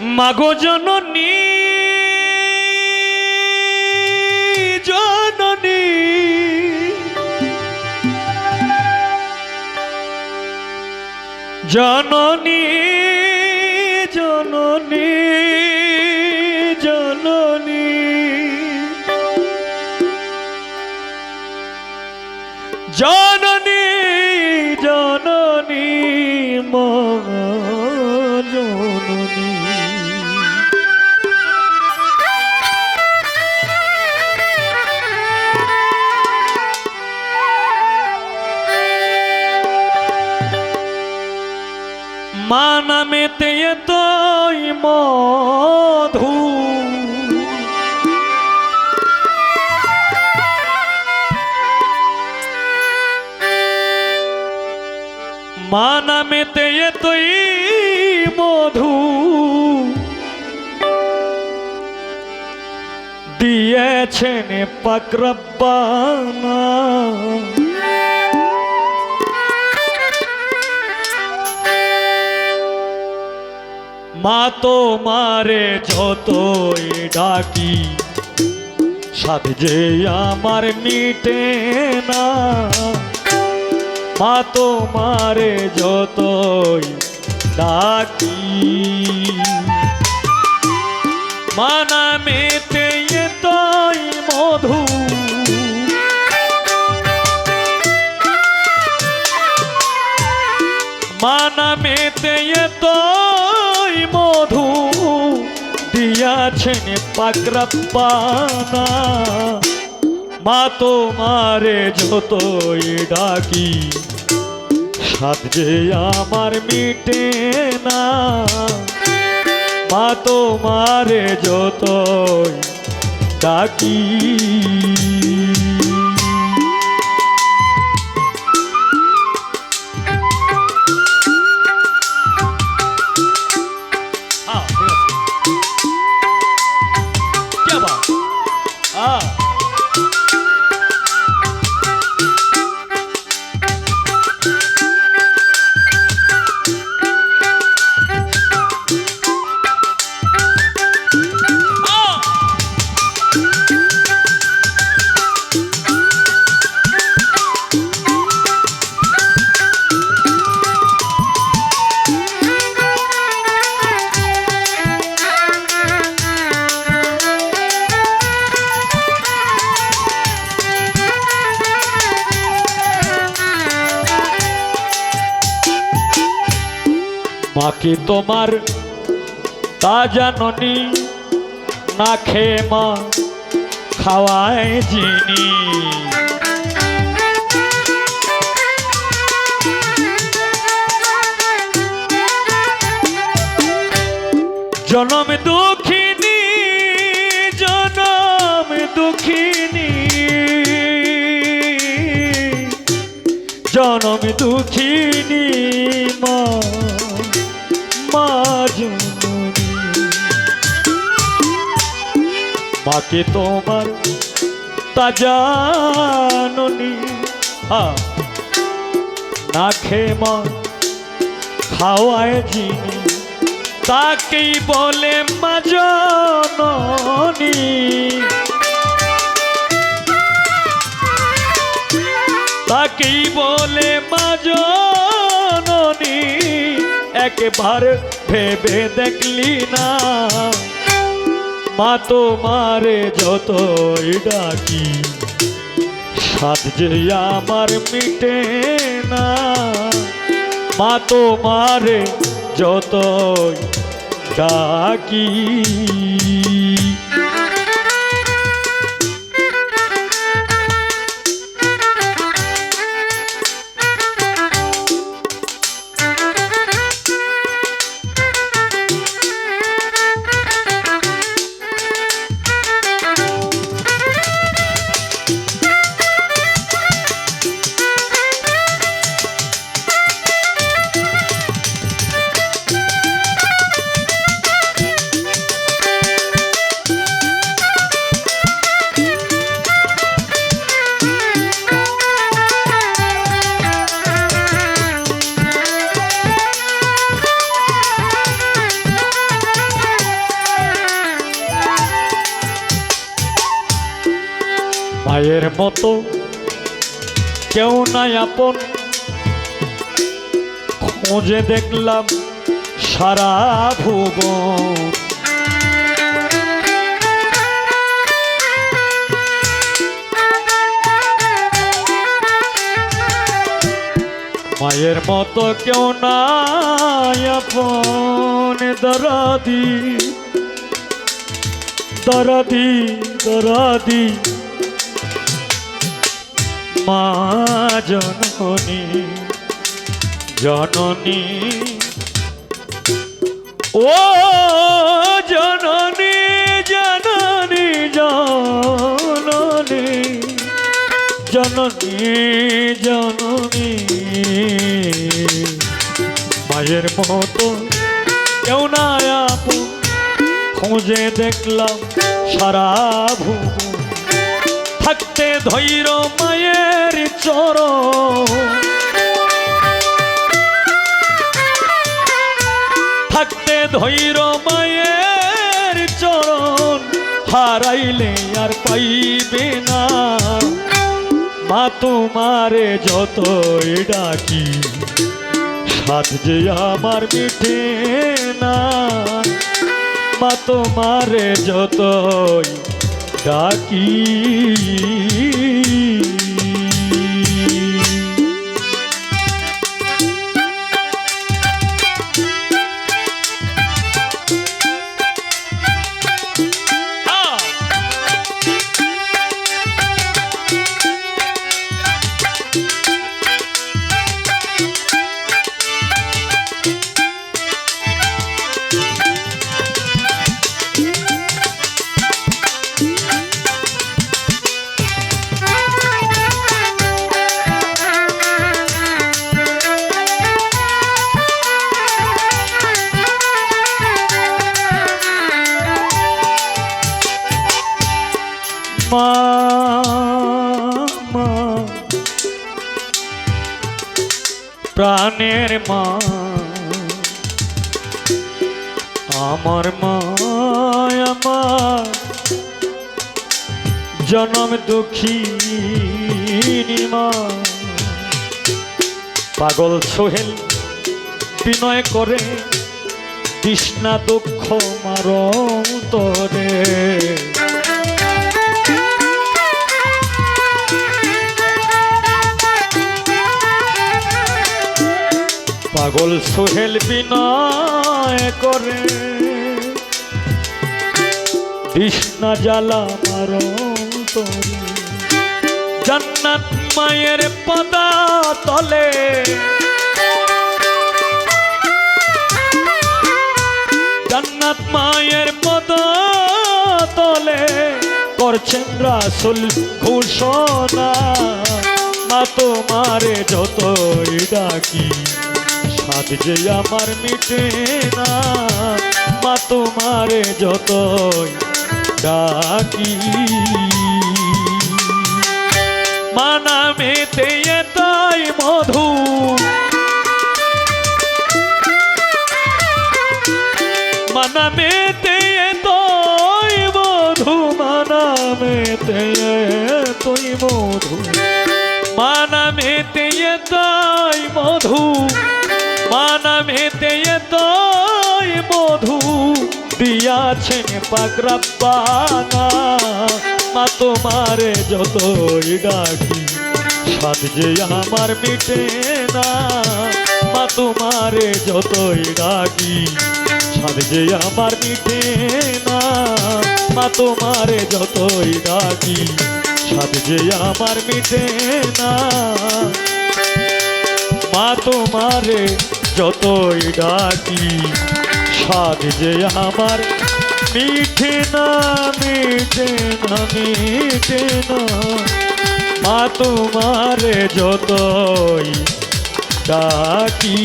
মাগো জননী জননী। জননী জননী জননী। জননী জননী। নামেতে এতই মধু। মা নামেতে এতই মধু। দিয়েছেন পাকরব্বানা মা তো মারে যতই ডাকি, সাথ যে আমার মিটে না। মা তো মারে যতই ডাকি, মানা মেতে এতই মধু। মানা মেতে মধু দিয়াছেন পাকরাপ্পানা মা তোমারে যতই ডাকি, সাত যে আমার মিটে না। মা তো মারে যতই ডাকি মাকে তোমার? তা জাননি। না খেয়ে মা খাওয়ায় যিনি। জনম দুঃখিনী জনম দুঃখিনী। জনম দুঃখিনী মা। জননী মাকে তোমার তা জাননি। না খেয়ে মা খাওয়ায় যিনি, তাকেই বলে মা জননী। তাকেই বলে মা জননী। একবার ভেবে দেখলি না। মা তোমারে যতই ডাকি সাত যে আমার মিটে না। মা তোমারে যতই ডাকি। মতো কেউ নাই আপন। খুঁজে দেখলাম সারা ভুবন। মায়ের মতো কেউ নাই আপন। দরাদি দরাদি দরাদি। মা জননী। জননী ও জননী জননী জননী জননী জননী। মায়ের মতো কেউ না আপন, খুঁজে দেখলাম সারা ভুবন থাকতে ধৈর মায়ের চর থাকতে ধৈর মায়ের চরণ। হারাইলে আর পাইবে না। মা তোমারে যতই ডাকি সাত যে আমার মিঠে না। মা তোমারে যতই ডাকি। প্রাণের মা। আমার মা, আমার জনম দুঃখী মা। পাগল সোহেল বিনয় করে তৃষ্ণা দুঃখ মার তরে পাগল সোহেল বিনয় করে। কৃষ্ণা জ্বালা মার জান্নাত মায়ের পদা তলে জান্নাত মায়ের পদা তলে করছেন রাসুল ঘোষণা। মা তোমারে যতই ডাকি। সাদ যে আমার মিটে না, মা তোমারে যত ডাকি। মানা মেতে তাই মধু। মানা মেতে মানা মেতে মধু দিয়াছেন পাকরাব্বানা মা তোমারে যতই ডাকি যে আমার মিটে না। মা তোমারে যতই ডাকি যে আমার মিটে না। মা তোমারে যতই ডাকি যে আমার মিটে না। মা তোমারে যতই ডাকি স্বাদ যে আমার। মিঠে না মিঠে না মিঠে না। মা তোমারে যতই ডাকি।